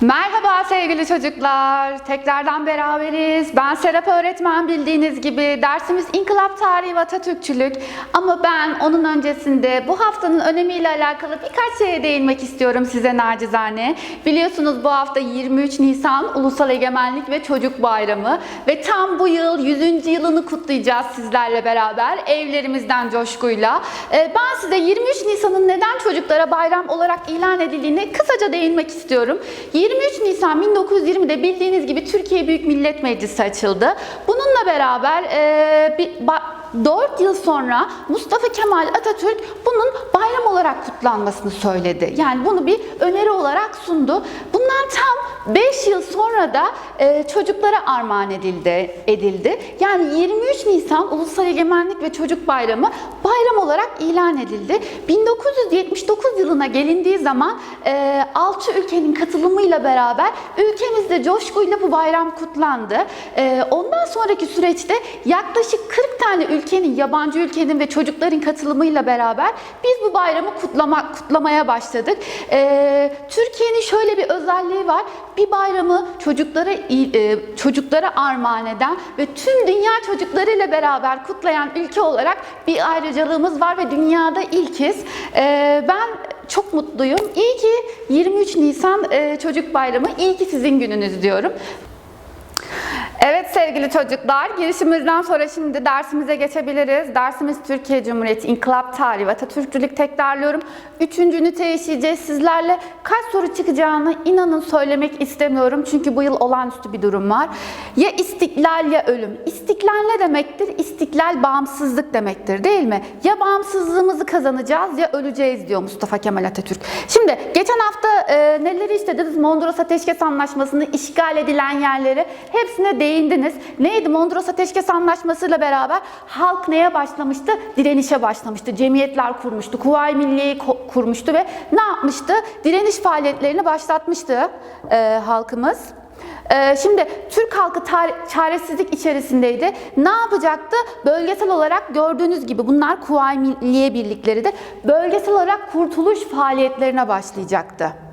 Merhaba sevgili çocuklar. Tekrardan beraberiz. Ben Serap öğretmen bildiğiniz gibi dersimiz İnkılap Tarihi ve Atatürkçülük. Ama ben onun öncesinde bu haftanın önemiyle alakalı birkaç şeye değinmek istiyorum size nacizane. Biliyorsunuz bu hafta 23 Nisan Ulusal Egemenlik ve Çocuk Bayramı ve tam bu yıl 100. yılını kutlayacağız sizlerle beraber evlerimizden coşkuyla. Ee, Ben size 23 Nisan'ın neden çocuklara bayram olarak ilan edildiğini kısaca değinmek istiyorum. 23 Nisan 1920'de bildiğiniz gibi Türkiye Büyük Millet Meclisi açıldı. Bununla beraber e, bir, 4 yıl sonra Mustafa Kemal Atatürk bunun bayram olarak kutlanmasını söyledi. Yani bunu bir öneri olarak sundu. Bundan tam 5 yıl sonra da e, çocuklara armağan edildi, edildi. Yani 23 Nisan Ulusal Egemenlik ve Çocuk Bayramı bayram olarak ilan edildi. 1979 yılına gelindiği zaman e, 6 ülkenin katılımıyla beraber ülkemizde coşkuyla bu bayram kutlandı. E, ondan sonraki süreçte yaklaşık 40 tane ülkenin, yabancı ülkenin ve çocukların katılımıyla beraber biz bu bayramı kutlama, kutlamaya başladık. E, Türkiye'nin şöyle bir özelliği var. Bir bayramı çocuklara e, çocuklara armağan eden ve tüm dünya çocuklarıyla beraber kutlayan ülke olarak bir ayrıcalığımız var ve dünyada ilkiz. E, ben çok mutluyum. İyi ki 23 Nisan e, Çocuk Bayramı, iyi ki sizin gününüz diyorum. Evet sevgili çocuklar, girişimizden sonra şimdi dersimize geçebiliriz. Dersimiz Türkiye Cumhuriyeti İnkılap Tarihi ve Atatürkçülük tekrarlıyorum. Üçüncü ünite işleyeceğiz sizlerle. Kaç soru çıkacağını inanın söylemek istemiyorum. Çünkü bu yıl olağanüstü bir durum var. Ya istiklal ya ölüm. İstiklal ne demektir? İstiklal bağımsızlık demektir değil mi? Ya bağımsızlığımızı kazanacağız ya öleceğiz diyor Mustafa Kemal Atatürk. Şimdi geçen hafta e, neleri işlediniz? Mondros Ateşkes Anlaşması'nı işgal edilen yerleri hepsine değindiniz. Neydi Mondros Ateşkes Anlaşması'yla beraber halk neye başlamıştı? Direnişe başlamıştı. Cemiyetler kurmuştu. Kuvayi Milliye'yi kurmuştu ve ne yapmıştı? Direniş faaliyetlerini başlatmıştı e, halkımız. Ee, Şimdi Türk halkı çaresizlik içerisindeydi. Ne yapacaktı? Bölgesel olarak gördüğünüz gibi bunlar Kuvayi Milliye Birlikleri de bölgesel olarak kurtuluş faaliyetlerine başlayacaktı.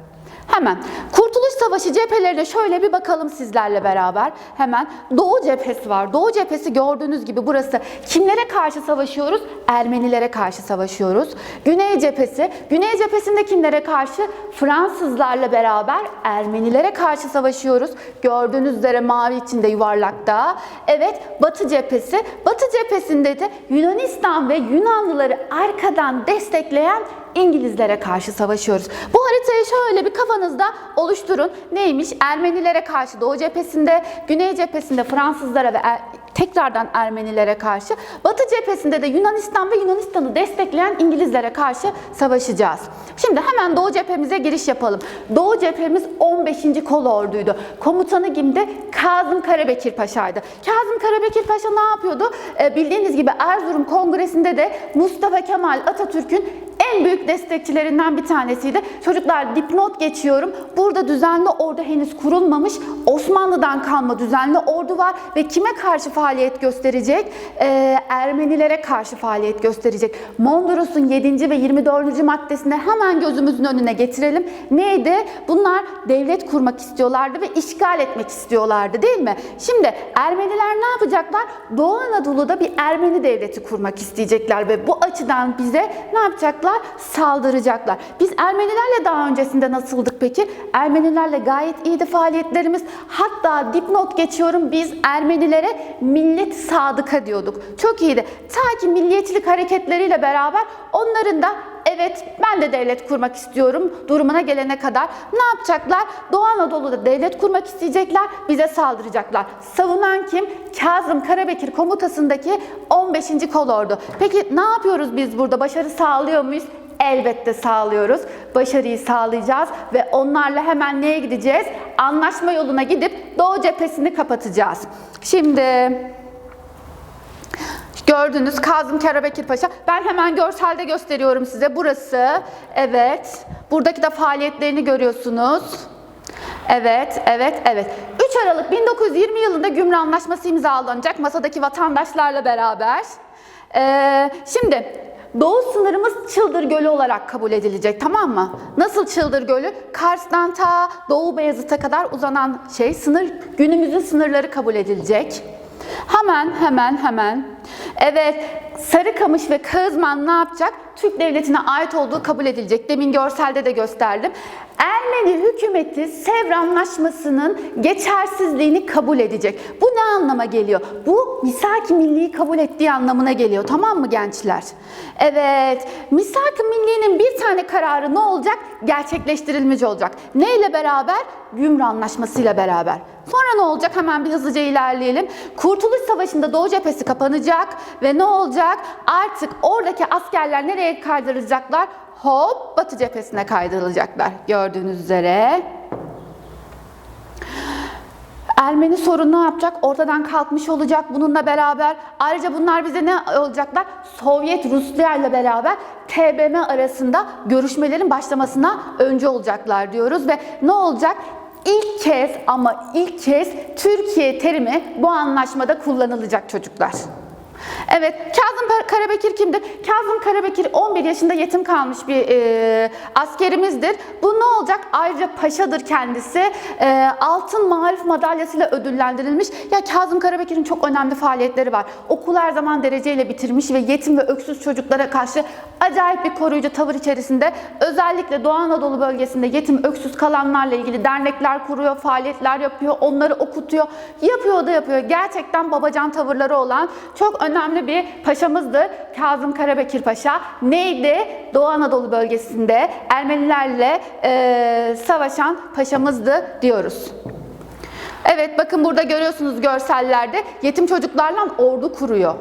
Hemen Kurtuluş Savaşı cephelerine şöyle bir bakalım sizlerle beraber. Hemen Doğu cephesi var. Doğu cephesi gördüğünüz gibi burası. Kimlere karşı savaşıyoruz? Ermenilere karşı savaşıyoruz. Güney cephesi. Güney cephesinde kimlere karşı? Fransızlarla beraber Ermenilere karşı savaşıyoruz. Gördüğünüz üzere mavi içinde yuvarlakta. Evet Batı cephesi. Batı cephesinde de Yunanistan ve Yunanlıları arkadan destekleyen İngilizlere karşı savaşıyoruz. Bu haritayı şöyle bir kafanızda oluşturun. Neymiş? Ermenilere karşı Doğu cephesinde, Güney cephesinde Fransızlara ve Er- tekrardan Ermenilere karşı, Batı cephesinde de Yunanistan ve Yunanistan'ı destekleyen İngilizlere karşı savaşacağız. Şimdi hemen Doğu cephemize giriş yapalım. Doğu cephemiz 15. Kol Ordu'ydu. Komutanı kimdi? Kazım Karabekir Paşa'ydı. Kazım Karabekir Paşa ne yapıyordu? Ee, bildiğiniz gibi Erzurum Kongresi'nde de Mustafa Kemal Atatürk'ün en büyük destekçilerinden bir tanesiydi. Çocuklar dipnot geçiyorum. Burada düzenli ordu henüz kurulmamış. Osmanlı'dan kalma düzenli ordu var ve kime karşı faaliyet gösterecek? Ee, Ermenilere karşı faaliyet gösterecek. Mondros'un 7. ve 24. maddesinde hemen gözümüzün önüne getirelim. Neydi? Bunlar devlet kurmak istiyorlardı ve işgal etmek istiyorlardı değil mi? Şimdi Ermeniler ne yapacaklar? Doğu Anadolu'da bir Ermeni devleti kurmak isteyecekler ve bu açıdan bize ne yapacaklar? Saldıracaklar. Biz Ermenilerle daha öncesinde nasıldık peki? Ermenilerle gayet iyiydi faaliyetlerimiz. Hatta dipnot geçiyorum biz Ermenilere millet sadıka diyorduk. Çok iyiydi. Ta ki milliyetçilik hareketleriyle beraber onların da evet ben de devlet kurmak istiyorum durumuna gelene kadar ne yapacaklar? Doğu Anadolu'da devlet kurmak isteyecekler, bize saldıracaklar. Savunan kim? Kazım Karabekir komutasındaki 15. kolordu. Peki ne yapıyoruz biz burada? Başarı sağlıyor muyuz? Elbette sağlıyoruz. Başarıyı sağlayacağız ve onlarla hemen neye gideceğiz? Anlaşma yoluna gidip Doğu cephesini kapatacağız. Şimdi Gördünüz Kazım Karabekir Paşa. Ben hemen görselde gösteriyorum size. Burası. Evet. Buradaki de faaliyetlerini görüyorsunuz. Evet, evet, evet. 3 Aralık 1920 yılında Gümrü Anlaşması imzalanacak masadaki vatandaşlarla beraber. Ee, şimdi Doğu sınırımız Çıldır Gölü olarak kabul edilecek tamam mı? Nasıl Çıldır Gölü? Kars'tan ta Doğu Beyazıt'a kadar uzanan şey sınır günümüzün sınırları kabul edilecek. Hemen hemen hemen. Evet Sarıkamış ve Kağızman ne yapacak? Türk Devleti'ne ait olduğu kabul edilecek. Demin görselde de gösterdim. Ermeni hükümeti Sevr Anlaşması'nın geçersizliğini kabul edecek. Bu ne anlama geliyor? Bu misak-ı milliyi kabul ettiği anlamına geliyor. Tamam mı gençler? Evet. Misak-ı milli'nin bir tane kararı ne olacak? Gerçekleştirilmiş olacak. Ne ile beraber? Gümrü Anlaşması ile beraber. Sonra ne olacak? Hemen bir hızlıca ilerleyelim. Kurtuluş Savaşı'nda Doğu cephesi kapanacak ve ne olacak? Artık oradaki askerler nereye kaydırılacaklar? Hop Batı cephesine kaydırılacaklar. Gördüğünüz üzere. Ermeni sorunu ne yapacak? Ortadan kalkmış olacak bununla beraber. Ayrıca bunlar bize ne olacaklar? Sovyet Rusya ile beraber TBM arasında görüşmelerin başlamasına önce olacaklar diyoruz ve ne olacak? İlk kez ama ilk kez Türkiye terimi bu anlaşmada kullanılacak çocuklar. Evet, Kazım Karabekir kimdir? Kazım Karabekir 11 yaşında yetim kalmış bir e, askerimizdir. Bu ne olacak? Ayrıca paşadır kendisi. E, altın marif madalyasıyla ödüllendirilmiş. Ya Kazım Karabekir'in çok önemli faaliyetleri var. Okul her zaman dereceyle bitirmiş ve yetim ve öksüz çocuklara karşı acayip bir koruyucu tavır içerisinde. Özellikle Doğu Anadolu bölgesinde yetim öksüz kalanlarla ilgili dernekler kuruyor, faaliyetler yapıyor, onları okutuyor. Yapıyor da yapıyor. Gerçekten babacan tavırları olan çok önemli bir paşamızdır. Kazım Karabekir Paşa. Neydi? Doğu Anadolu bölgesinde Ermenilerle e, savaşan paşamızdı diyoruz. Evet bakın burada görüyorsunuz görsellerde yetim çocuklarla ordu kuruyor.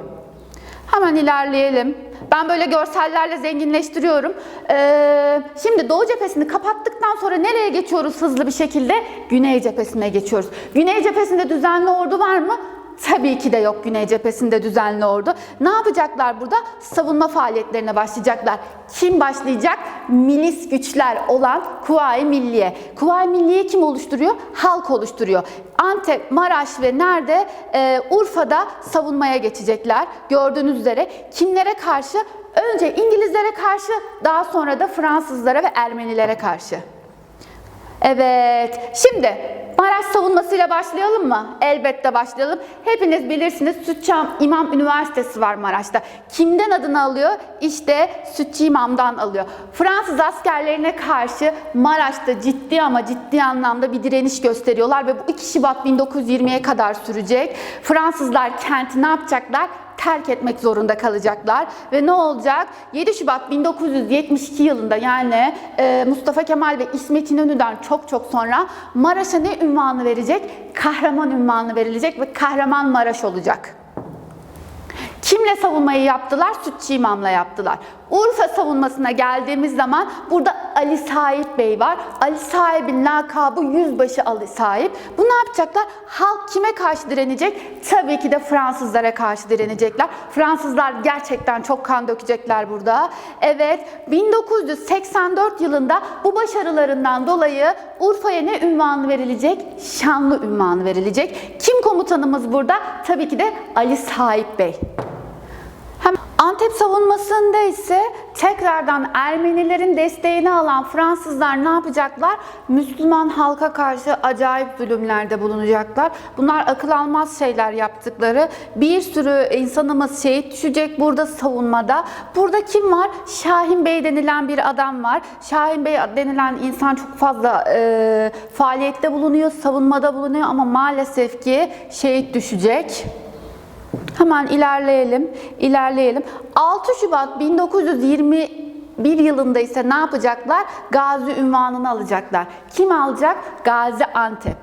Hemen ilerleyelim. Ben böyle görsellerle zenginleştiriyorum. Ee, şimdi Doğu cephesini kapattıktan sonra nereye geçiyoruz hızlı bir şekilde? Güney cephesine geçiyoruz. Güney cephesinde düzenli ordu var mı? Tabii ki de yok Güney cephesinde düzenli ordu. Ne yapacaklar burada? Savunma faaliyetlerine başlayacaklar. Kim başlayacak? Milis güçler olan Kuvayi Milliye. Kuvayi Milliye kim oluşturuyor? Halk oluşturuyor. Antep, Maraş ve nerede? Ee, Urfa'da savunmaya geçecekler. Gördüğünüz üzere kimlere karşı? Önce İngilizlere karşı, daha sonra da Fransızlara ve Ermenilere karşı. Evet, şimdi Maraş savunmasıyla başlayalım mı? Elbette başlayalım. Hepiniz bilirsiniz Sütçü İmam Üniversitesi var Maraş'ta. Kimden adını alıyor? İşte Sütçü İmam'dan alıyor. Fransız askerlerine karşı Maraş'ta ciddi ama ciddi anlamda bir direniş gösteriyorlar ve bu 2 Şubat 1920'ye kadar sürecek. Fransızlar kenti ne yapacaklar? Terk etmek zorunda kalacaklar ve ne olacak? 7 Şubat 1972 yılında yani e, Mustafa Kemal ve İsmet İnönü'den çok çok sonra Maraş'a ne ünvanı verecek? Kahraman ünvanı verilecek ve Kahraman Maraş olacak. Kimle savunmayı yaptılar? Sütçü İmam'la yaptılar. Urfa savunmasına geldiğimiz zaman burada Ali Sahip Bey var. Ali Sahip'in lakabı Yüzbaşı Ali Sahip. Bu ne yapacaklar? Halk kime karşı direnecek? Tabii ki de Fransızlara karşı direnecekler. Fransızlar gerçekten çok kan dökecekler burada. Evet, 1984 yılında bu başarılarından dolayı Urfa'ya ne ünvanı verilecek? Şanlı ünvanı verilecek. Kim komutanımız burada? Tabii ki de Ali Sahip Bey. Hem Antep savunmasında ise tekrardan Ermenilerin desteğini alan Fransızlar ne yapacaklar? Müslüman halka karşı acayip zulümlerde bulunacaklar. Bunlar akıl almaz şeyler yaptıkları. Bir sürü insanımız şehit düşecek burada savunmada. Burada kim var? Şahin Bey denilen bir adam var. Şahin Bey denilen insan çok fazla e, faaliyette bulunuyor, savunmada bulunuyor ama maalesef ki şehit düşecek. Hemen ilerleyelim, ilerleyelim. 6 Şubat 1921 yılında ise ne yapacaklar? Gazi ünvanını alacaklar. Kim alacak? Gazi Antep.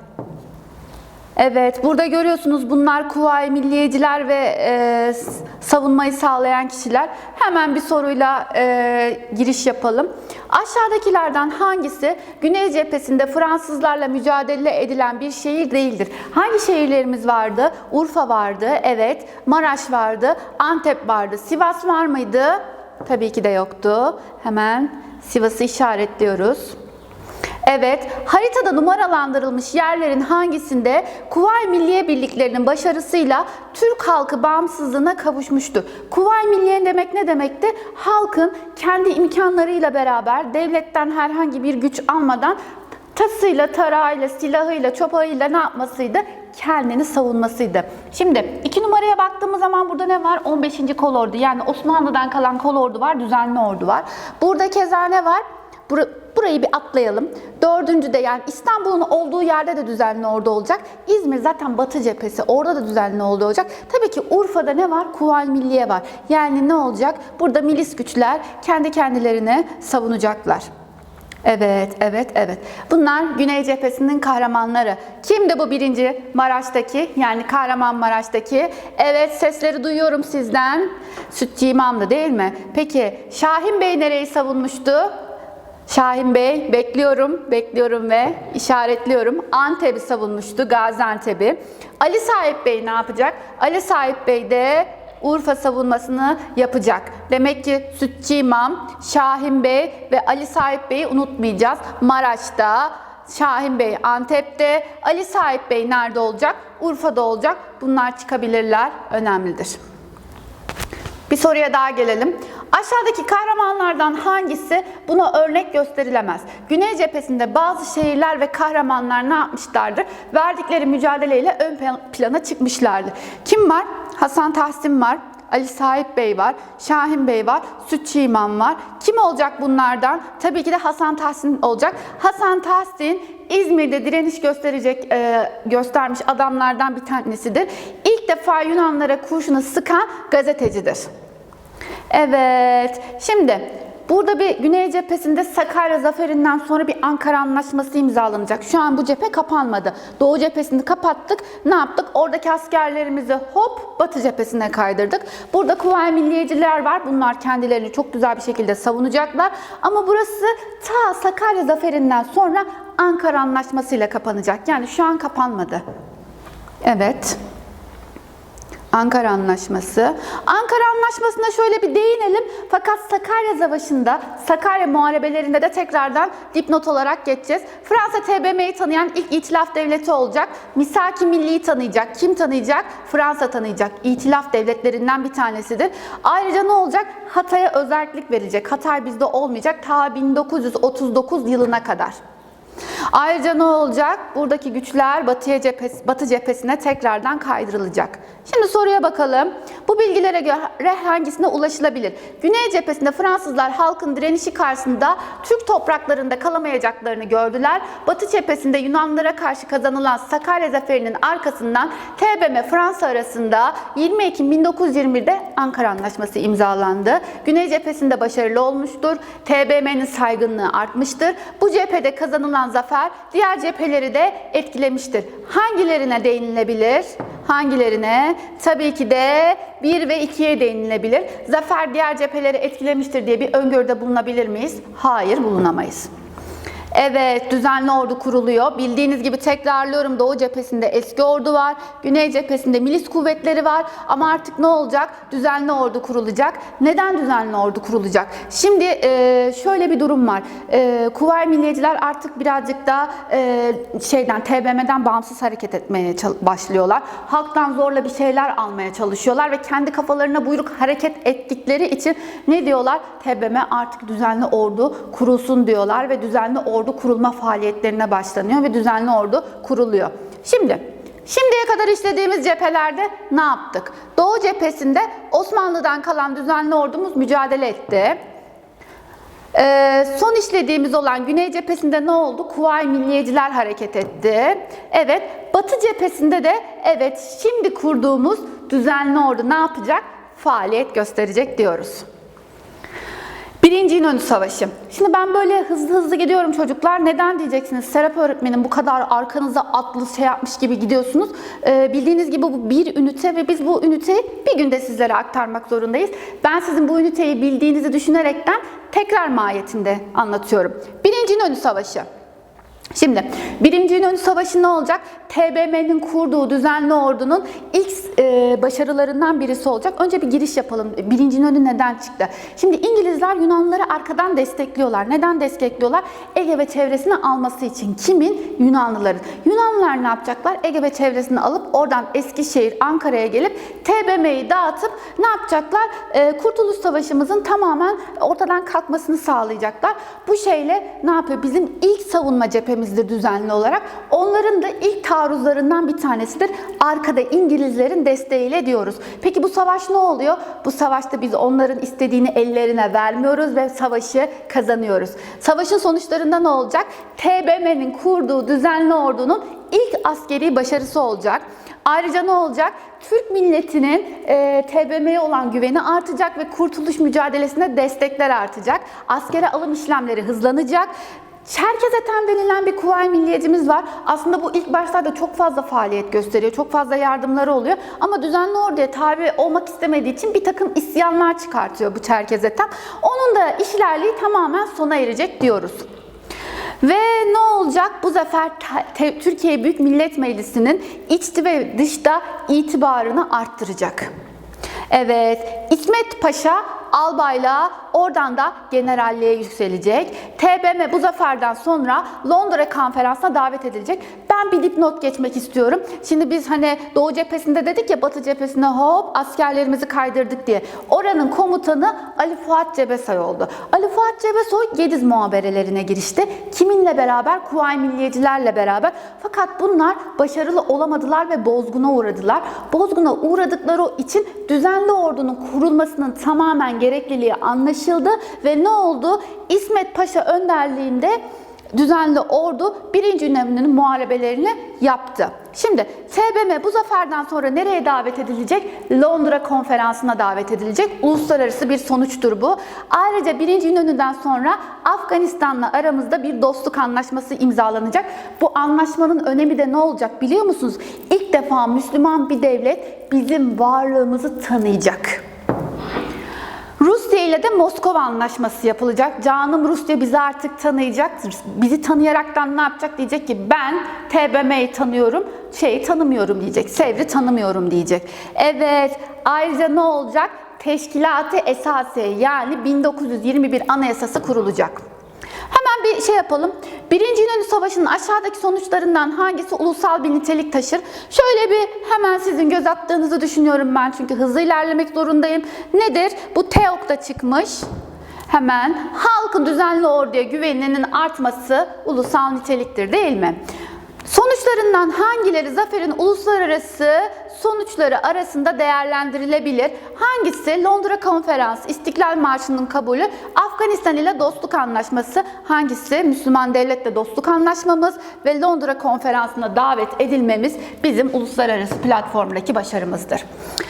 Evet, burada görüyorsunuz bunlar Kuvayi Milliyeciler ve e, savunmayı sağlayan kişiler. Hemen bir soruyla e, giriş yapalım. Aşağıdakilerden hangisi Güney cephesinde Fransızlarla mücadele edilen bir şehir değildir? Hangi şehirlerimiz vardı? Urfa vardı, evet. Maraş vardı, Antep vardı. Sivas var mıydı? Tabii ki de yoktu. Hemen Sivas'ı işaretliyoruz. Evet, haritada numaralandırılmış yerlerin hangisinde Kuvay Milliye Birliklerinin başarısıyla Türk halkı bağımsızlığına kavuşmuştu? Kuvay Milliye demek ne demekti? Halkın kendi imkanlarıyla beraber devletten herhangi bir güç almadan tasıyla, tarağıyla, silahıyla, çopağıyla ne yapmasıydı? Kendini savunmasıydı. Şimdi iki numaraya baktığımız zaman burada ne var? 15. kolordu yani Osmanlı'dan kalan kolordu var, düzenli ordu var. Burada keza ne var? Bur- Burayı bir atlayalım. Dördüncü de yani İstanbul'un olduğu yerde de düzenli ordu olacak. İzmir zaten batı cephesi. Orada da düzenli ordu olacak. Tabii ki Urfa'da ne var? Kuvayi Milliye var. Yani ne olacak? Burada milis güçler kendi kendilerini savunacaklar. Evet, evet, evet. Bunlar Güney Cephesi'nin kahramanları. Kimdi bu birinci Maraş'taki? Yani Kahramanmaraş'taki. Evet, sesleri duyuyorum sizden. Sütçü İmam'dı değil mi? Peki, Şahin Bey nereyi savunmuştu? Şahin Bey, bekliyorum, bekliyorum ve işaretliyorum. Antep'i savunmuştu, Gaziantep'i. Ali Sahip Bey ne yapacak? Ali Sahip Bey de Urfa savunmasını yapacak. Demek ki Sütçü İmam, Şahin Bey ve Ali Sahip Bey'i unutmayacağız. Maraş'ta, Şahin Bey Antep'te, Ali Sahip Bey nerede olacak? Urfa'da olacak. Bunlar çıkabilirler, önemlidir. Bir soruya daha gelelim. Aşağıdaki kahramanlardan hangisi buna örnek gösterilemez? Güney cephesinde bazı şehirler ve kahramanlar ne yapmışlardır? Verdikleri mücadeleyle ön plana çıkmışlardı. Kim var? Hasan Tahsin var. Ali Sahip Bey var, Şahin Bey var, Sütçü İmam var. Kim olacak bunlardan? Tabii ki de Hasan Tahsin olacak. Hasan Tahsin İzmir'de direniş gösterecek e, göstermiş adamlardan bir tanesidir. İlk defa Yunanlara kurşunu sıkan gazetecidir. Evet, şimdi burada bir Güney cephesinde Sakarya zaferinden sonra bir Ankara Anlaşması imzalanacak. Şu an bu cephe kapanmadı. Doğu cephesini kapattık. Ne yaptık? Oradaki askerlerimizi hop Batı cephesine kaydırdık. Burada Kuvayi Milliyeciler var. Bunlar kendilerini çok güzel bir şekilde savunacaklar. Ama burası ta Sakarya zaferinden sonra Ankara Anlaşması ile kapanacak. Yani şu an kapanmadı. Evet. Ankara Anlaşması. Ankara Anlaşması'na şöyle bir değinelim. Fakat Sakarya Savaşı'nda, Sakarya Muharebelerinde de tekrardan dipnot olarak geçeceğiz. Fransa TBMM'yi tanıyan ilk itilaf devleti olacak. Misaki Milli'yi tanıyacak. Kim tanıyacak? Fransa tanıyacak. İtilaf devletlerinden bir tanesidir. Ayrıca ne olacak? Hatay'a özellik verecek. Hatay bizde olmayacak ta 1939 yılına kadar. Ayrıca ne olacak? Buradaki güçler batıya cephesi, batı cephesine tekrardan kaydırılacak. Şimdi soruya bakalım. Bu bilgilere göre hangisine ulaşılabilir? Güney cephesinde Fransızlar halkın direnişi karşısında Türk topraklarında kalamayacaklarını gördüler. Batı cephesinde Yunanlılara karşı kazanılan Sakarya zaferinin arkasından TBMM Fransa arasında 20 Ekim 1921'de Ankara Anlaşması imzalandı. Güney cephesinde başarılı olmuştur. TBMM'nin saygınlığı artmıştır. Bu cephede kazanılan zafer diğer cepheleri de etkilemiştir. Hangilerine değinilebilir? Hangilerine? Tabii ki de 1 ve 2'ye değinilebilir. Zafer diğer cepheleri etkilemiştir diye bir öngörüde bulunabilir miyiz? Hayır, bulunamayız. Evet, düzenli ordu kuruluyor. Bildiğiniz gibi tekrarlıyorum Doğu cephesinde eski ordu var. Güney cephesinde milis kuvvetleri var. Ama artık ne olacak? Düzenli ordu kurulacak. Neden düzenli ordu kurulacak? Şimdi e, şöyle bir durum var. E, Kuvayi Milliyeciler artık birazcık daha e, şeyden TBMM'den bağımsız hareket etmeye başlıyorlar. Halktan zorla bir şeyler almaya çalışıyorlar ve kendi kafalarına buyruk hareket ettikleri için ne diyorlar? TBMM artık düzenli ordu kurulsun diyorlar ve düzenli ordu ordu kurulma faaliyetlerine başlanıyor ve düzenli ordu kuruluyor. Şimdi Şimdiye kadar işlediğimiz cephelerde ne yaptık? Doğu cephesinde Osmanlı'dan kalan düzenli ordumuz mücadele etti. Ee, son işlediğimiz olan Güney cephesinde ne oldu? Kuvayi Milliyeciler hareket etti. Evet, Batı cephesinde de evet şimdi kurduğumuz düzenli ordu ne yapacak? Faaliyet gösterecek diyoruz. Birinci İnönü Savaşı. Şimdi ben böyle hızlı hızlı gidiyorum çocuklar. Neden diyeceksiniz? Serap öğretmenim bu kadar arkanıza atlı şey yapmış gibi gidiyorsunuz. Ee, bildiğiniz gibi bu bir ünite ve biz bu üniteyi bir günde sizlere aktarmak zorundayız. Ben sizin bu üniteyi bildiğinizi düşünerekten tekrar mahiyetinde anlatıyorum. Birinci İnönü Savaşı. Şimdi Birinci İnönü Savaşı ne olacak? TBMM'nin kurduğu düzenli ordunun ilk e, başarılarından birisi olacak. Önce bir giriş yapalım. Birinci İnönü neden çıktı? Şimdi İngilizler Yunanlıları arkadan destekliyorlar. Neden destekliyorlar? Ege ve çevresini alması için. Kimin? Yunanlıların. Yunanlılar ne yapacaklar? Ege ve çevresini alıp oradan Eskişehir, Ankara'ya gelip TBMM'yi dağıtıp ne yapacaklar? E, Kurtuluş Savaşımızın tamamen ortadan kalkmasını sağlayacaklar. Bu şeyle ne yapıyor? Bizim ilk savunma cephemizdir düzenli olarak. Onların da ilk taarruzlarından bir tanesidir. Arkada İngilizlerin desteğiyle diyoruz. Peki bu savaş ne oluyor? Bu savaşta biz onların istediğini ellerine vermiyoruz ve savaşı kazanıyoruz. Savaşın sonuçlarında ne olacak? TBMM'nin kurduğu düzenli ordunun ilk askeri başarısı olacak. Ayrıca ne olacak? Türk milletinin e, TBM'ye olan güveni artacak ve kurtuluş mücadelesine destekler artacak. Askere alım işlemleri hızlanacak. Çerkezeten denilen bir kuvayi milliyecimiz var. Aslında bu ilk başlarda çok fazla faaliyet gösteriyor. Çok fazla yardımları oluyor. Ama düzenli orduya tabi olmak istemediği için bir takım isyanlar çıkartıyor bu Çerkezeten. Onun da işlerliği tamamen sona erecek diyoruz. Ve ne olacak? Bu zafer Türkiye Büyük Millet Meclisi'nin içte ve dışta itibarını arttıracak. Evet, İsmet Paşa albaylığa oradan da generalliğe yükselecek. TBMM bu zaferden sonra Londra konferansına davet edilecek. Ben bir dipnot geçmek istiyorum. Şimdi biz hani Doğu cephesinde dedik ya Batı cephesine hop askerlerimizi kaydırdık diye. Oranın komutanı Ali Fuat Cebesoy oldu. Ali Fuat Cebesoy Gediz muhaberelerine girişti. Kiminle beraber? Kuvayi Milliyecilerle beraber. Fakat bunlar başarılı olamadılar ve bozguna uğradılar. Bozguna uğradıkları için düzenli ordunun kurulmasının tamamen gerekliliği anlaşıldı ve ne oldu? İsmet Paşa önderliğinde düzenli ordu 1. İnönü'nün muharebelerini yaptı. Şimdi TBMM bu zaferden sonra nereye davet edilecek? Londra konferansına davet edilecek. Uluslararası bir sonuçtur bu. Ayrıca 1. İnönü'den sonra Afganistan'la aramızda bir dostluk anlaşması imzalanacak. Bu anlaşmanın önemi de ne olacak biliyor musunuz? İlk defa Müslüman bir devlet bizim varlığımızı tanıyacak. Rusya ile de Moskova Anlaşması yapılacak. Canım Rusya bizi artık tanıyacak. Bizi tanıyaraktan ne yapacak? Diyecek ki ben TBMM'yi tanıyorum, şeyi tanımıyorum diyecek. Sevr'i tanımıyorum diyecek. Evet, ayrıca ne olacak? Teşkilatı Esasiye yani 1921 Anayasası kurulacak. Hemen bir şey yapalım. Birinci İnönü Savaşı'nın aşağıdaki sonuçlarından hangisi ulusal bir nitelik taşır? Şöyle bir hemen sizin göz attığınızı düşünüyorum ben çünkü hızlı ilerlemek zorundayım. Nedir? Bu TEOK'ta çıkmış. Hemen halkın düzenli orduya güveninin artması ulusal niteliktir değil mi? Sonuçlarından hangileri zaferin uluslararası sonuçları arasında değerlendirilebilir? Hangisi Londra Konferansı, İstiklal Marşı'nın kabulü, Afganistan ile dostluk anlaşması, hangisi Müslüman devletle dostluk anlaşmamız ve Londra Konferansı'na davet edilmemiz bizim uluslararası platformdaki başarımızdır.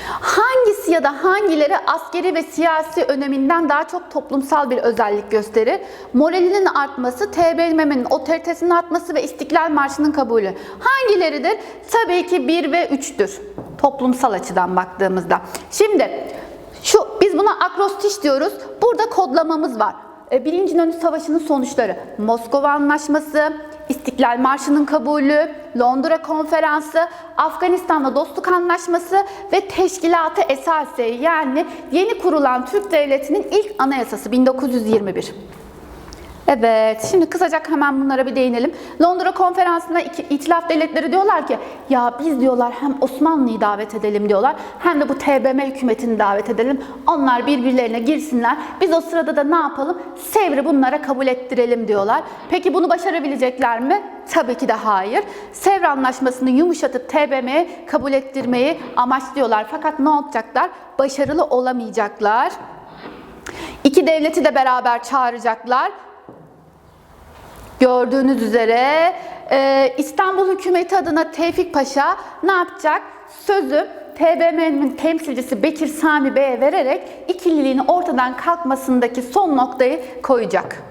Hangisi ya da hangileri askeri ve siyasi öneminden daha çok toplumsal bir özellik gösterir? Moralinin artması, TBMM'nin otoritesinin artması ve İstiklal Marşı'nın kabulü. Hangileridir? Tabii ki 1 ve 3'tür. Toplumsal açıdan baktığımızda. Şimdi şu biz buna akrostiş diyoruz. Burada kodlamamız var. E, Birinci İnönü Savaşı'nın sonuçları. Moskova Anlaşması, İstiklal Marşı'nın kabulü, Londra Konferansı, Afganistan'la Dostluk Anlaşması ve Teşkilatı Esasiye yani yeni kurulan Türk Devleti'nin ilk anayasası 1921. Evet, şimdi kısaca hemen bunlara bir değinelim. Londra konferansında itilaf devletleri diyorlar ki ya biz diyorlar hem Osmanlı'yı davet edelim diyorlar hem de bu TBM hükümetini davet edelim. Onlar birbirlerine girsinler. Biz o sırada da ne yapalım? Sevr'i bunlara kabul ettirelim diyorlar. Peki bunu başarabilecekler mi? Tabii ki de hayır. Sevr anlaşmasını yumuşatıp TBM'ye kabul ettirmeyi amaçlıyorlar. Fakat ne olacaklar? Başarılı olamayacaklar. İki devleti de beraber çağıracaklar. Gördüğünüz üzere e, İstanbul hükümeti adına Tevfik Paşa ne yapacak? Sözü TBMM'nin temsilcisi Bekir Sami Bey'e vererek ikililiğin ortadan kalkmasındaki son noktayı koyacak.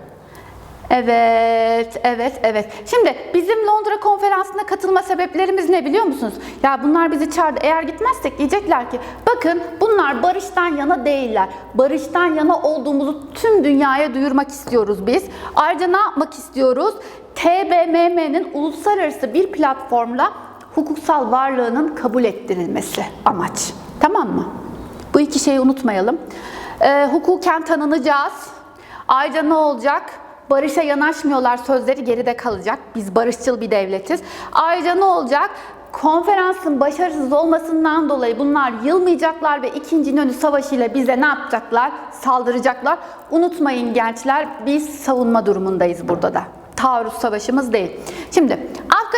Evet, evet, evet. Şimdi bizim Londra konferansına katılma sebeplerimiz ne biliyor musunuz? Ya bunlar bizi çağırdı. Eğer gitmezsek diyecekler ki bakın bunlar barıştan yana değiller. Barıştan yana olduğumuzu tüm dünyaya duyurmak istiyoruz biz. Ayrıca ne yapmak istiyoruz? TBMM'nin uluslararası bir platformla hukuksal varlığının kabul ettirilmesi amaç. Tamam mı? Bu iki şeyi unutmayalım. Ee, hukuken tanınacağız. Ayrıca ne olacak? Barışa yanaşmıyorlar sözleri geride kalacak. Biz barışçıl bir devletiz. Ayrıca ne olacak? Konferansın başarısız olmasından dolayı bunlar yılmayacaklar ve 2. İnönü Savaşı ile bize ne yapacaklar? Saldıracaklar. Unutmayın gençler biz savunma durumundayız burada da. Taarruz savaşımız değil. Şimdi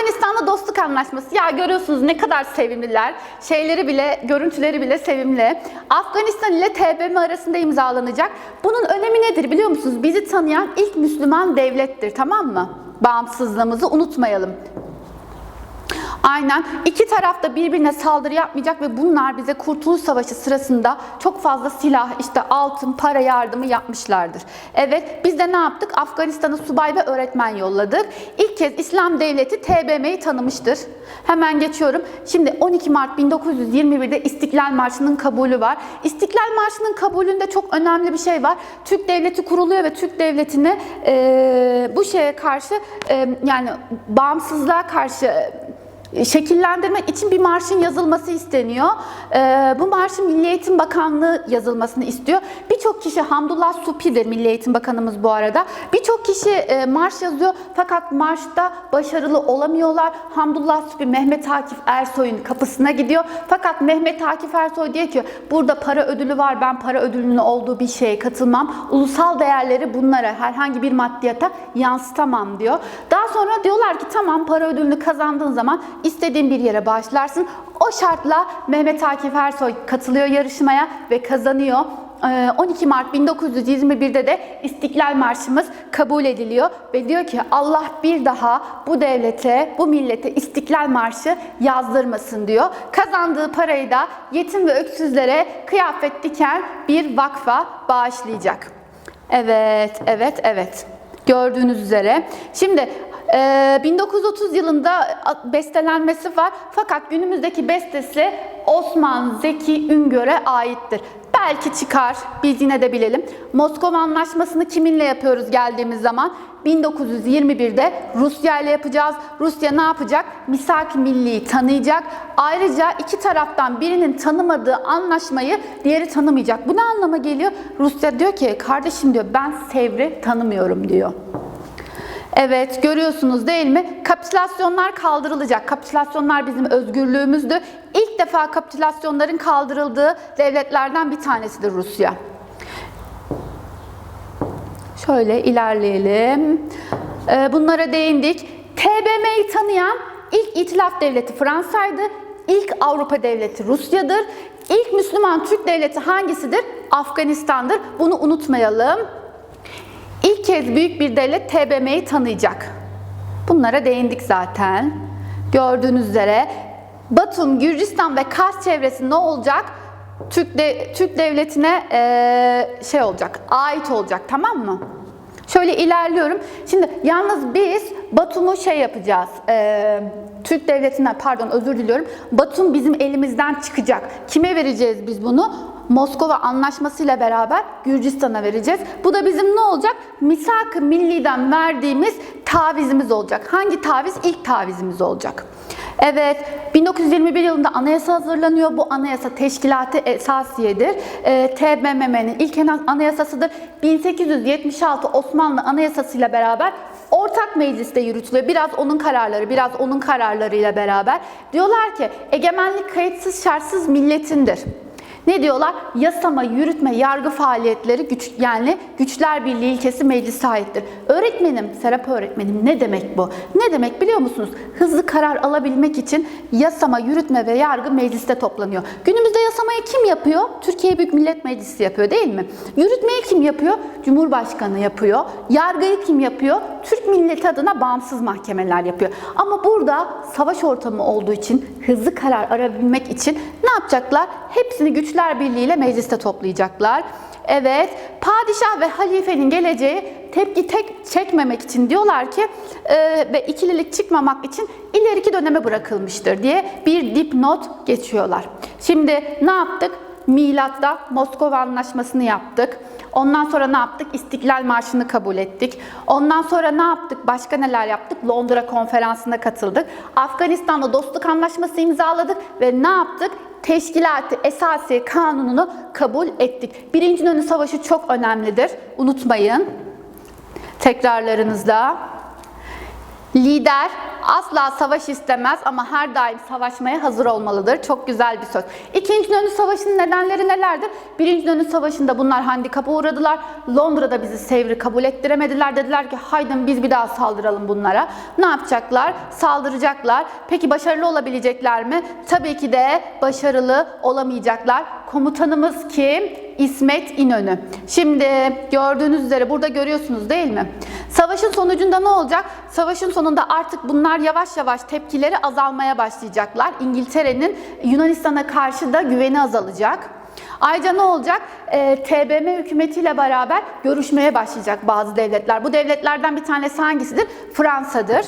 Afganistan'da dostluk anlaşması. Ya görüyorsunuz ne kadar sevimliler. Şeyleri bile, görüntüleri bile sevimli. Afganistan ile TBMM arasında imzalanacak. Bunun önemi nedir biliyor musunuz? Bizi tanıyan ilk Müslüman devlettir tamam mı? Bağımsızlığımızı unutmayalım. Aynen. İki taraf da birbirine saldırı yapmayacak ve bunlar bize Kurtuluş Savaşı sırasında çok fazla silah, işte altın, para yardımı yapmışlardır. Evet, biz de ne yaptık? Afganistan'a subay ve öğretmen yolladık. İlk kez İslam Devleti TBMM'yi tanımıştır. Hemen geçiyorum. Şimdi 12 Mart 1921'de İstiklal Marşı'nın kabulü var. İstiklal Marşı'nın kabulünde çok önemli bir şey var. Türk Devleti kuruluyor ve Türk Devleti'ni e, bu şeye karşı e, yani bağımsızlığa karşı şekillendirmek için bir marşın yazılması isteniyor. Ee, bu marşın Milli Eğitim Bakanlığı yazılmasını istiyor. Birçok kişi Hamdullah Supi'dir Milli Eğitim Bakanımız bu arada. Birçok kişi e, marş yazıyor fakat marşta başarılı olamıyorlar. Hamdullah Supi Mehmet Akif Ersoy'un kapısına gidiyor. Fakat Mehmet Akif Ersoy diyor ki burada para ödülü var ben para ödülünün olduğu bir şeye katılmam. Ulusal değerleri bunlara herhangi bir maddiyata yansıtamam diyor. Daha sonra diyorlar ki tamam para ödülünü kazandığın zaman istediğin bir yere başlarsın. O şartla Mehmet Akif Ersoy katılıyor yarışmaya ve kazanıyor. Ee, 12 Mart 1921'de de İstiklal Marşımız kabul ediliyor ve diyor ki Allah bir daha bu devlete, bu millete İstiklal Marşı yazdırmasın diyor. Kazandığı parayı da yetim ve öksüzlere kıyafet diken bir vakfa bağışlayacak. Evet, evet, evet. Gördüğünüz üzere. Şimdi ee, 1930 yılında bestelenmesi var fakat günümüzdeki bestesi Osman Zeki Üngör'e aittir. Belki çıkar, biz yine de bilelim. Moskova Anlaşması'nı kiminle yapıyoruz geldiğimiz zaman? 1921'de Rusya ile yapacağız. Rusya ne yapacak? Misak Milli'yi tanıyacak. Ayrıca iki taraftan birinin tanımadığı anlaşmayı diğeri tanımayacak. Bu ne anlama geliyor? Rusya diyor ki kardeşim diyor ben Sevr'i tanımıyorum diyor. Evet görüyorsunuz değil mi? Kapitülasyonlar kaldırılacak. Kapitülasyonlar bizim özgürlüğümüzdü. İlk defa kapitülasyonların kaldırıldığı devletlerden bir tanesidir Rusya. Şöyle ilerleyelim. Ee, bunlara değindik. TBMM'yi tanıyan ilk itilaf devleti Fransa'ydı. İlk Avrupa devleti Rusya'dır. İlk Müslüman Türk devleti hangisidir? Afganistan'dır. Bunu unutmayalım. İlk kez büyük bir devlet TBMM'yi tanıyacak. Bunlara değindik zaten. Gördüğünüz üzere Batum, Gürcistan ve Kars çevresi ne olacak? Türk, de, Türk devletine e, şey olacak, ait olacak tamam mı? Şöyle ilerliyorum. Şimdi yalnız biz Batum'u şey yapacağız. E, Türk devletine pardon özür diliyorum. Batum bizim elimizden çıkacak. Kime vereceğiz biz bunu? Moskova Anlaşması ile beraber Gürcistan'a vereceğiz. Bu da bizim ne olacak? Misak-ı Milli'den verdiğimiz tavizimiz olacak. Hangi taviz? İlk tavizimiz olacak. Evet, 1921 yılında anayasa hazırlanıyor. Bu anayasa teşkilatı esasiyedir. E, TBMM'nin ilk anayasasıdır. 1876 Osmanlı Anayasası ile beraber ortak mecliste yürütülüyor. Biraz onun kararları, biraz onun kararlarıyla beraber. Diyorlar ki egemenlik kayıtsız şartsız milletindir. Ne diyorlar? Yasama, yürütme, yargı faaliyetleri güç yani güçler birliği ilkesi meclise aittir. Öğretmenim, Serap öğretmenim ne demek bu? Ne demek biliyor musunuz? Hızlı karar alabilmek için yasama, yürütme ve yargı mecliste toplanıyor. Günümüzde yasamayı kim yapıyor? Türkiye Büyük Millet Meclisi yapıyor değil mi? Yürütmeyi kim yapıyor? Cumhurbaşkanı yapıyor. Yargıyı kim yapıyor? Türk milleti adına bağımsız mahkemeler yapıyor. Ama burada savaş ortamı olduğu için hızlı karar arabilmek için yapacaklar? Hepsini güçler birliğiyle mecliste toplayacaklar. Evet, padişah ve halifenin geleceği tepki tek çekmemek için diyorlar ki e, ve ikililik çıkmamak için ileriki döneme bırakılmıştır diye bir dipnot geçiyorlar. Şimdi ne yaptık? Milat'ta Moskova Anlaşması'nı yaptık. Ondan sonra ne yaptık? İstiklal Marşı'nı kabul ettik. Ondan sonra ne yaptık? Başka neler yaptık? Londra Konferansı'na katıldık. Afganistan'da Dostluk Anlaşması imzaladık ve ne yaptık? Teşkilat-ı Esasi Kanunu'nu kabul ettik. Birinci Dünya Savaşı çok önemlidir. Unutmayın. Tekrarlarınızda. Lider asla savaş istemez ama her daim savaşmaya hazır olmalıdır. Çok güzel bir söz. İkinci Dünya Savaşı'nın nedenleri nelerdir? Birinci Dünya Savaşı'nda bunlar handikapa uğradılar. Londra'da bizi Sevr'i kabul ettiremediler. Dediler ki haydın biz bir daha saldıralım bunlara. Ne yapacaklar? Saldıracaklar. Peki başarılı olabilecekler mi? Tabii ki de başarılı olamayacaklar. Komutanımız kim? İsmet İnönü. Şimdi gördüğünüz üzere burada görüyorsunuz değil mi? Savaşın sonucunda ne olacak? Savaşın sonunda artık bunlar yavaş yavaş tepkileri azalmaya başlayacaklar. İngiltere'nin Yunanistan'a karşı da güveni azalacak. Ayrıca ne olacak? Ee, TBM hükümetiyle beraber görüşmeye başlayacak bazı devletler. Bu devletlerden bir tanesi hangisidir? Fransa'dır.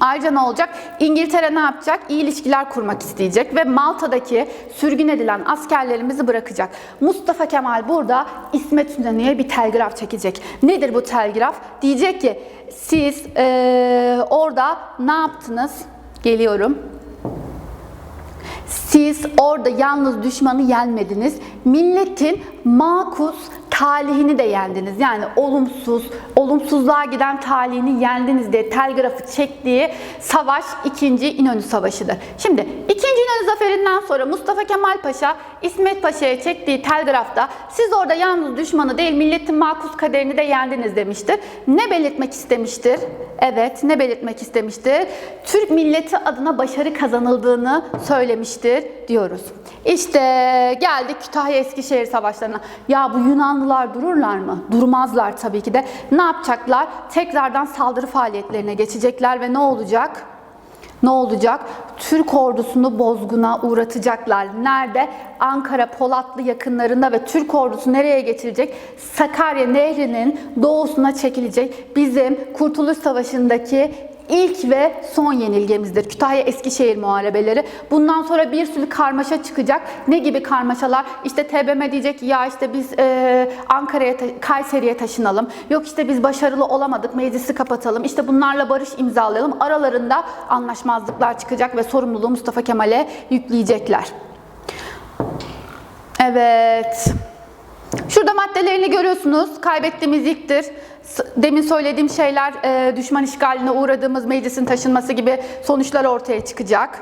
Ayrıca ne olacak? İngiltere ne yapacak? İyi ilişkiler kurmak isteyecek ve Malta'daki sürgün edilen askerlerimizi bırakacak. Mustafa Kemal burada İsmet İnönü'ye bir telgraf çekecek. Nedir bu telgraf? Diyecek ki siz eee, orada ne yaptınız? Geliyorum. Siz orada yalnız düşmanı yenmediniz. Milletin makus talihini de yendiniz. Yani olumsuz, olumsuzluğa giden talihini yendiniz diye telgrafı çektiği savaş 2. İnönü Savaşı'dır. Şimdi 2. İnönü Zaferi'nden sonra Mustafa Kemal Paşa İsmet Paşa'ya çektiği telgrafta siz orada yalnız düşmanı değil milletin makus kaderini de yendiniz demiştir. Ne belirtmek istemiştir? Evet, ne belirtmek istemiştir? Türk milleti adına başarı kazanıldığını söylemiştir diyoruz. İşte geldik Kütahya Eskişehir savaşlarına. Ya bu Yunanlılar dururlar mı? Durmazlar tabii ki de. Ne yapacaklar? Tekrardan saldırı faaliyetlerine geçecekler ve ne olacak? Ne olacak? Türk ordusunu bozguna uğratacaklar. Nerede? Ankara Polatlı yakınlarında ve Türk ordusu nereye geçilecek? Sakarya Nehri'nin doğusuna çekilecek. Bizim Kurtuluş Savaşı'ndaki ilk ve son yenilgemizdir. Kütahya Eskişehir muharebeleri. Bundan sonra bir sürü karmaşa çıkacak. Ne gibi karmaşalar? İşte TBMM diyecek ya işte biz e, Ankara'ya, Kayseri'ye taşınalım. Yok işte biz başarılı olamadık, meclisi kapatalım. İşte bunlarla barış imzalayalım. Aralarında anlaşmazlıklar çıkacak ve sorumluluğu Mustafa Kemal'e yükleyecekler. Evet. Şurada maddelerini görüyorsunuz. Kaybettiğimiz ilktir. Demin söylediğim şeyler e, düşman işgaline uğradığımız meclisin taşınması gibi sonuçlar ortaya çıkacak.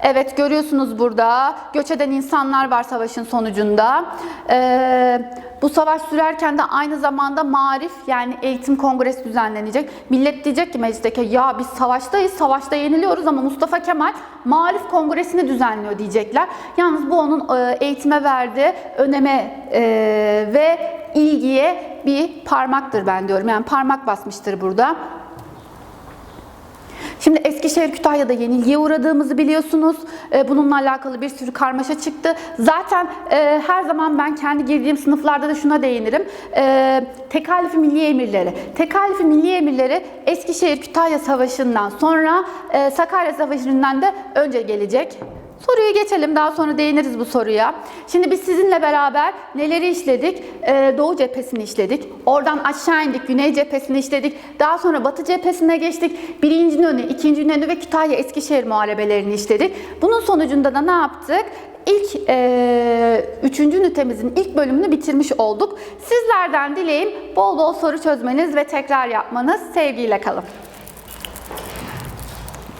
Evet görüyorsunuz burada göç eden insanlar var savaşın sonucunda. Ee, bu savaş sürerken de aynı zamanda marif yani eğitim kongresi düzenlenecek. Millet diyecek ki meclisteki ya biz savaştayız, savaşta yeniliyoruz ama Mustafa Kemal marif kongresini düzenliyor diyecekler. Yalnız bu onun e, eğitime verdiği öneme e, ve ilgiye bir parmaktır ben diyorum. Yani parmak basmıştır burada. Şimdi Eskişehir Kütahya'da yenilgiye uğradığımızı biliyorsunuz. Ee, Bununla alakalı bir sürü karmaşa çıktı. Zaten e, her zaman ben kendi girdiğim sınıflarda da şuna değinirim. E, tekalifi milli emirleri. Tekalifi milli emirleri Eskişehir Kütahya Savaşı'ndan sonra e, Sakarya Savaşı'ndan da önce gelecek. Soruyu geçelim daha sonra değiniriz bu soruya. Şimdi biz sizinle beraber neleri işledik? Ee, Doğu cephesini işledik. Oradan aşağı indik Güney cephesini işledik. Daha sonra Batı cephesine geçtik. Birinci İnönü, ikinci İnönü ve Kütahya Eskişehir muharebelerini işledik. Bunun sonucunda da ne yaptık? İlk e, üçüncü ünitemizin ilk bölümünü bitirmiş olduk. Sizlerden dileğim bol bol soru çözmeniz ve tekrar yapmanız. Sevgiyle kalın.